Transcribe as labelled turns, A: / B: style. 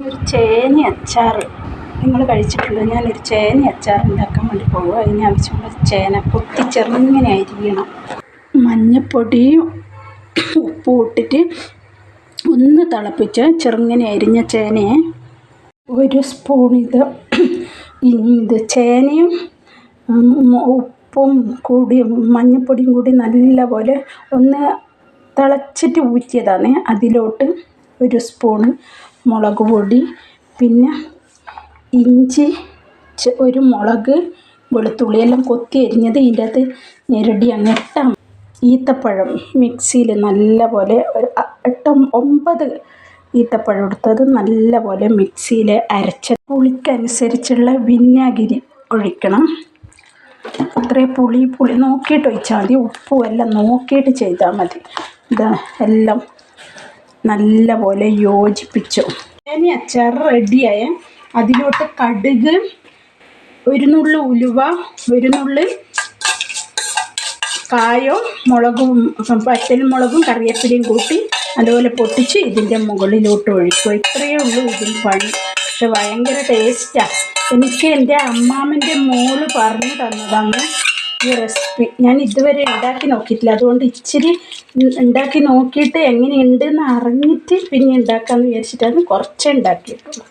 A: ഒരു ചേന അച്ചാർ നിങ്ങൾ കഴിച്ചിട്ടുള്ളൂ ഞാനൊരു ചേന അച്ചാർ ഉണ്ടാക്കാൻ വേണ്ടി പോകുക അതിന് ആവശ്യമുള്ള ചേന കൊത്തി അരിയണം. മഞ്ഞൾപ്പൊടിയും ഉപ്പും ഇട്ടിട്ട് ഒന്ന് തിളപ്പിച്ച് ചെറുങ്ങനെ അരിഞ്ഞ ചേനയെ ഒരു സ്പൂൺ ഇത് ഇത് ചേനയും ഉപ്പും കൂടി മഞ്ഞപ്പൊടിയും കൂടി നല്ല പോലെ ഒന്ന് തിളച്ചിട്ട് ഊറ്റിയതാണ്. അതിലോട്ട് ഒരു സ്പൂണ് മുളക് പൊടി പിന്നെ ഇഞ്ചി ഒരു മുളക് വെളുത്തുള്ളി എല്ലാം കൊത്തി അരിഞ്ഞത് ഇതിന്റെ അകത്ത് ഞെരടി അങ്ങ് ഇട്ടാൽ ഈത്തപ്പഴം മിക്സിയിൽ നല്ലപോലെ ഒരു എട്ട് ഒമ്പത് ഈത്തപ്പഴം എടുത്തത് നല്ലപോലെ മിക്സിയിൽ അരച്ച പുളിക്കനുസരിച്ചുള്ള വിന്യാഗിരി ഒഴിക്കണം. അത്രയും പുളി പുളി നോക്കിയിട്ട് ഒഴിച്ചാൽ മതി. ഉപ്പും എല്ലാം നോക്കിയിട്ട് ചെയ്താൽ മതി. ഇതാ എല്ലാം നല്ലപോലെ യോജിപ്പിച്ചു. ഇനി അച്ചാർ റെഡിയായ അതിലോട്ട് കടുക് ഒരു നുള്ളു ഉലുവ ഒരു നുള്ളു കായോ മുളകും പച്ചൽ മുളകും കറിവേപ്പിലയും കൂട്ടി അതുപോലെ പൊട്ടിച്ച് ഇതിന്റെ മുകളിലോട്ട് ഒഴിക്കും ഇത്രയേ ഉള്ളൂ ഇതിൽ പണി. പക്ഷെ ഭയങ്കര ടേസ്റ്റാണ് എനിക്ക് എന്റെ അമ്മാമിന്റെ മോൾ പറഞ്ഞു തന്നതാണ്. ഈ റെസിപ്പി ഞാൻ ഇതുവരെ ഉണ്ടാക്കി നോക്കിയിട്ടില്ല. അതുകൊണ്ട് ഇച്ചിരി ഉണ്ടാക്കി നോക്കിയിട്ട് എങ്ങനെയുണ്ടെന്ന് അറിഞ്ഞിട്ട് പിന്നെ ഉണ്ടാക്കാമെന്ന് വിചാരിച്ചിട്ടാണ് കുറച്ചേ ഉണ്ടാക്കിയിട്ടുള്ളൂ.